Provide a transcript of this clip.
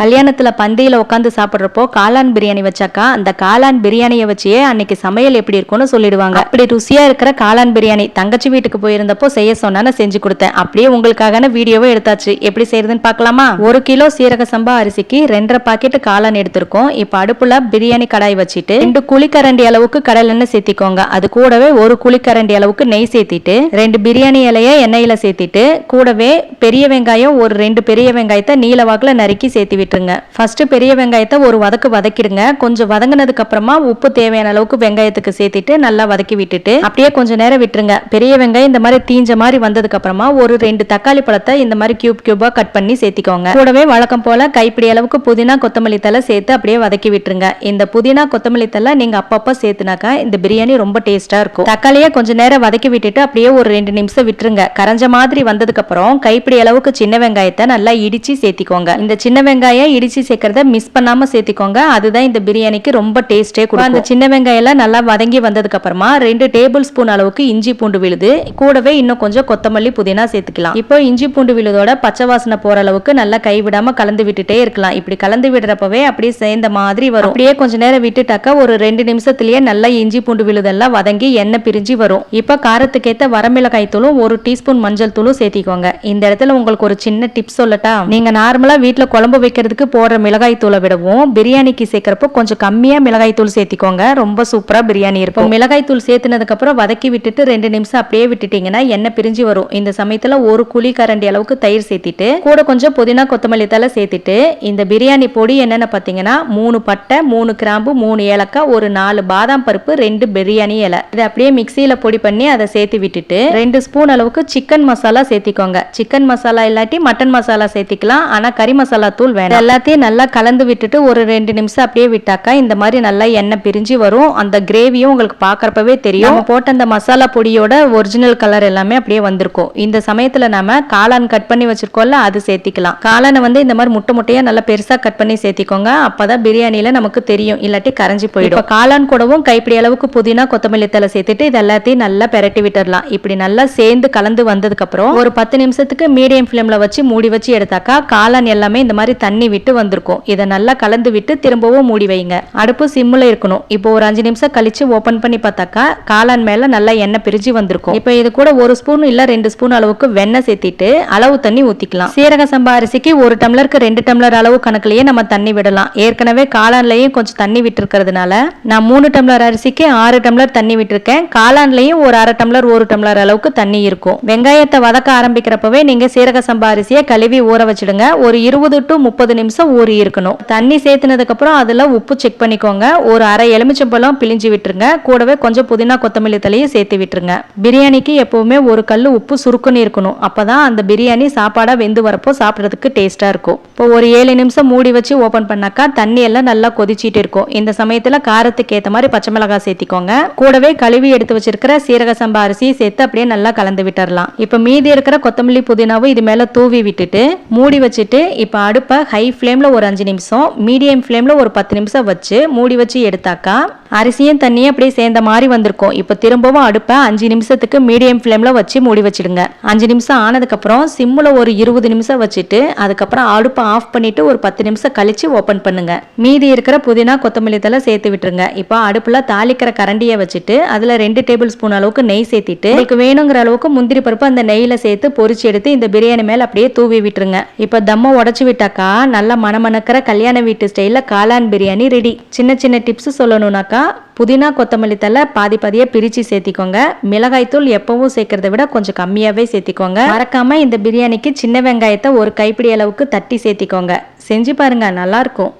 கல்யாணத்தில் பந்தியில் உட்காந்து சாப்பிட்றப்போ காளான் பிரியாணி வச்சாக்கா அந்த காளான் பிரியாணியை வச்சே அன்னைக்கு சமையல் எப்படி இருக்கும்னு சொல்லிடுவாங்க. அப்படி ருசியாக இருக்கிற காளான் பிரியாணி தங்கச்சி வீட்டுக்கு போயிருந்தப்போ செய்ய சொன்னா செஞ்சு கொடுத்தேன். அப்படியே உங்களுக்காக வீடியோவை எடுத்தாச்சு. எப்படி செய்யறதுன்னு பார்க்கலாமா? ஒரு கிலோ சீரக சம்பா அரிசிக்கு ரெண்டரை பாக்கெட் காளான் எடுத்திருக்கோம். இப்போ அடுப்புல பிரியாணி கடாய் வச்சுட்டு ரெண்டு குழிக்கரண்டி அளவுக்கு கடல் எண்ணெய் சேர்த்திக்கோங்க. அது கூடவே ஒரு குழிக்கரண்டி அளவுக்கு நெய் சேர்த்திட்டு ரெண்டு பிரியாணி இலைய எண்ணெயில சேர்த்திட்டு கூடவே பெரிய வெங்காயம் ஒரு ரெண்டு பெரிய வெங்காயத்தை நீல வாக்குல நறுக்கி சேர்த்து விட்டுருங்க ஃபர்ஸ்ட் பெரிய வெங்காயத்தை ஒரு வதக்கு வதக்கிடுங்க. கொஞ்சம் வதங்கினதுக்கு அப்புறமா உப்பு தேவையான அளவுக்கு வெங்காயத்துக்கு சேர்த்துட்டு நல்லா வதக்கி விட்டுட்டு அப்படியே கொஞ்சம் நேரம் விட்டுருங்க. பெரிய வெங்காயம் இந்த மாதிரி தீஞ்ச மாதிரி வந்ததுக்கு அப்புறமா ஒரு ரெண்டு தக்காளி பழத்தை இந்த மாதிரி கியூப் கியூபா கட் பண்ணி சேர்த்திக்கோங்க. கூடவே வழக்கம் போல கைப்பிடி அளவுக்கு புதினா கொத்தமல்லி தலை சேர்த்து அப்படியே வதக்கி விட்டுருங்க. இந்த புதினா கொத்தமல்லி தலை நீங்க அப்பப்போ சேர்த்துனாக்கா இந்த பிரியாணி ரொம்ப டேஸ்டா இருக்கும். தக்காளியை கொஞ்ச நேரம் வதக்கி விட்டுட்டு அப்படியே ஒரு ரெண்டு நிமிஷம் விட்டுருங்க. கரைஞ்ச மாதிரி வந்ததுக்கு அப்புறம் கைப்பிடி அளவுக்கு சின்ன வெங்காயத்தை நல்லா இடிச்சு சேர்த்திக்கோங்க. இந்த சின்ன வெங்காயம் இடிச்சு சேர்க்கறத மிஸ் பண்ணாம சேர்த்திக்கோங்க. அதுதான் இந்த பிரியாணிக்கு ரொம்ப டேஸ்டே கொடுக்கும். அந்த சின்ன வெங்காயம் எல்லாம் நல்லா வதங்கி வந்ததுக்கு அப்புறமா ரெண்டு டேபிள் ஸ்பூன் அளவுக்கு இஞ்சி பூண்டு விழுது. கூடவே இன்னும் கொஞ்சம் கொத்தமல்லி புதினா சேர்த்துக்கலாம். இப்போ இஞ்சி பூண்டு விழுதோட பச்சை வாசனை போற அளவுக்கு நல்லா கைவிடாம கலந்து விட்டுட்டே இருக்கலாம். இப்படி கலந்து விடுறப்பவே அப்படியே சேர்ந்த மாதிரி வரும். அப்படியே கொஞ்ச நேரம் விட்டுட்டாக்கா ஒரு ரெண்டு நிமிஷத்துலயே நல்லா இஞ்சி பூண்டு விழுதெல்லாம் வதங்கி எண்ணெய் பிரிஞ்சு வரும். இப்போ காரத்துக்கேத்த வரமிளகாய் தூளும் ஒரு டீஸ்பூன் மஞ்சள் தூளும் சேர்த்திக்கோங்க. இந்த இடத்துல உங்களுக்கு ஒரு சின்ன டிப்ஸ் சொல்லட்டா? நீங்க நார்மலா வீட்டில் குழம்பு வைக்கிறது வைக்கிறதுக்கு போடுற மிளகாய் தூளை விடவும் பிரியாணிக்கு சேர்க்கறப்போ கொஞ்சம் கம்மியா மிளகாய் தூள் சேர்த்திக்கோங்க. ரொம்ப சூப்பரா பிரியாணி இருக்கும். மிளகாய் தூள் சேர்த்துனதுக்கு அப்புறம் வதக்கி விட்டுட்டு ரெண்டு நிமிஷம் அப்படியே விட்டுட்டீங்கன்னா எண்ணெய் பிரிஞ்சு வரும். இந்த சமயத்துல ஒரு குழி கரண்டி அளவுக்கு தயிர் சேர்த்திட்டு கூட கொஞ்சம் புதினா கொத்தமல்லி தலை சேர்த்துட்டு இந்த பிரியாணி பொடி என்னென்ன பார்த்தீங்கன்னா மூணு பட்டை மூணு கிராம்பு மூணு ஏலக்காய் ஒரு நாலு பாதாம் பருப்பு ரெண்டு பிரியாணி இலை. இதை அப்படியே மிக்சியில பொடி பண்ணி அதை சேர்த்து விட்டுட்டு ரெண்டு ஸ்பூன் அளவுக்கு சிக்கன் மசாலா சேர்த்திக்கோங்க. சிக்கன் மசாலா இல்லாட்டி மட்டன் மசாலா சேர்த்திக்கலாம். ஆனா கறி மசாலா தூள் வேணும். எல்லாத்தையும் நல்லா கலந்து விட்டுட்டு ஒரு ரெண்டு நிமிஷம் அப்படியே விட்டாக்கா இந்த மாதிரி நல்லா எண்ணெய் பிரிஞ்சு வரும். அந்த கிரேவியும் உங்களுக்கு பார்க்கறப்பவே தெரியும். நம்ம போட்ட அந்த மசாலா பொடியோட ஒரிஜினல் கலர் எல்லாமே அப்படியே வந்திருக்கும். இந்த சமயத்துல நாம காளான் கட் பண்ணி வச்சிருக்கோம்ல அது சேர்த்திக்கலாம். காளானை வந்து இந்த மாதிரி முட்டை முட்டையா நல்லா பெருசா கட் பண்ணி சேர்த்திக்கோங்க. அப்பதான் பிரியாணில நமக்கு தெரியும். இல்லாட்டி கரைஞ்சு போயிடும். இப்ப காளான் கூடவும் கைப்பிடி அளவுக்கு புதினா கொத்தமல்லி தலை சேர்த்துட்டு இது எல்லாத்தையும் நல்லா பெரட்டி விட்டுறலாம். இப்படி நல்லா சேர்ந்து கலந்து வந்ததுக்கு அப்புறம் ஒரு பத்து நிமிஷத்துக்கு மீடியம் ஃப்ளேம்ல வச்சு மூடி வச்சு எடுத்தாக்கா காளான் எல்லாமே இந்த மாதிரி தண்ணி விட்டு வந்திருக்கும். இதை நல்லா கலந்து விட்டு திரும்பவும் மூடி வைங்க. அடுப்பு சிம்முல இருக்கணும். இப்போ ஒரு அஞ்சு நிமிஷம் கழிச்சு ஓப்பன் பண்ணி பார்த்தாக்கா காளான் மேலே நல்லா எண்ணெய் பிரிஞ்சு வந்திருக்கும். இப்போ இது கூட ஒரு ஸ்பூன் இல்லை ரெண்டு ஸ்பூன் அளவுக்கு வெண்ணெய் சேர்த்திட்டு அளவு தண்ணி ஊற்றிக்கலாம் சீரக சம்பா அரிசிக்கு ஒரு டம்ளருக்கு ரெண்டு டம்ளர் அளவு கணக்குலேயே நம்ம தண்ணி விடலாம். ஏற்கனவே காளான்லையும் கொஞ்சம் தண்ணி விட்டுருக்கிறதுனால நான் மூணு டம்ளர் அரிசிக்கு ஆறு டம்ளர் தண்ணி விட்டுருக்கேன். காளான்லையும் ஒரு அரை டம்ளர் ஒரு டம்ளர் அளவுக்கு தண்ணி இருக்கும். வெங்காயத்தை வதக்க ஆரம்பிக்கிறப்பவே நீங்கள் சீரக சம்பா அரிசியை கழுவி ஊற வச்சிடுங்க. ஒரு இருபது டு முப்பது நிமிஷம் ஊறி இருக்கணும். தண்ணி சேர்த்துனதுக்கு அப்புறம் அதுல உப்பு செக் பண்ணிக்கோங்க. ஒரு அரை எலுமிச்சம்பழம் பிழிஞ்சு விட்டுருங்க. கூடவே கொஞ்சம் புதினா கொத்தமல்லி தலையும் சேர்த்து விட்டுருங்க. பிரியாணிக்கு எப்பவுமே ஒரு கல் உப்பு சுருக்குன்னு இருக்கணும். அப்பதான் அந்த பிரியாணி சாப்பாடா வெந்து வரப்போ சாப்பிட்றதுக்கு டேஸ்டா இருக்கும். இப்போ ஒரு ஏழு நிமிஷம் மூடி வச்சு ஓபன் பண்ணாக்கா தண்ணி எல்லாம் நல்லா கொதிச்சிட்டு இருக்கும். இந்த சமயத்துல காரத்துக்கு ஏத்த மாதிரி பச்சை மிளகாய் சேர்த்திக்கோங்க. கூடவே கழுவி எடுத்து வச்சிருக்கிற சீரக சம்பா அரிசியை சேர்த்து அப்படியே நல்லா கலந்து விட்டுறலாம். இப்போ மீதி இருக்கிற கொத்தமல்லி புதினாவும் இது மேல தூவி விட்டுட்டு மூடி வச்சுட்டு இப்போ அடுப்பை ஹை ஃப்ளேம்ல ஒரு அஞ்சு நிமிஷம் மீடியம் ஃப்ளேமில் ஒரு பத்து நிமிஷம் வச்சு மூடி வச்சு எடுத்தாக்கா அரிசியும் தண்ணியும் அப்படியே சேர்ந்த மாதிரி வந்திருக்கும். இப்போ திரும்பவும் அடுப்பை அஞ்சு நிமிஷத்துக்கு மீடியம் ஃப்ளேமில் வச்சு மூடி வச்சிடுங்க. அஞ்சு நிமிஷம் ஆனதுக்கப்புறம் சிம்மில் ஒரு இருபது நிமிஷம் வச்சுட்டு அதுக்கப்புறம் அடுப்பை ஆஃப் பண்ணிட்டு ஒரு பத்து நிமிஷம் கழித்து ஓப்பன் பண்ணுங்க. மீதி இருக்கிற புதினா கொத்தமல்லி தலை சேர்த்து விட்டுருங்க. இப்போ அடுப்பில் தாளிக்கிற கரண்டியை வச்சுட்டு அதில் ரெண்டு டேபிள் ஸ்பூன் அளவுக்கு நெய் சேர்த்திட்டு உங்களுக்கு வேணுங்கிற அளவுக்கு முந்திரி பருப்பு அந்த நெய்யில் சேர்த்து பொறிச்சு எடுத்து இந்த பிரியாணி மேலே அப்படியே தூவி விட்டுருங்க. இப்போ தம்மை உடச்சி விட்டாக்கா நல்லா மணமணக்கிற கல்யாண வீட்டு ஸ்டைலில் காளான் பிரியாணி ரெடி சின்ன சின்ன டிப்ஸ் சொல்லணுன்னாக்கா புதினா கொத்தமல்லி தலை பாதி பாதியாக பிரிச்சு சேர்த்திக்கோங்க. மிளகாய்த்தூள் எப்பவும் சேர்க்கறத விட கொஞ்சம் கம்மியாகவே சேர்த்திக்கோங்க. மறக்காமல் இந்த பிரியாணிக்கு சின்ன வெங்காயத்தை ஒரு கைப்பிடி அளவுக்கு தட்டி சேர்த்திக்கோங்க. செஞ்சு பாருங்க நல்லாயிருக்கும்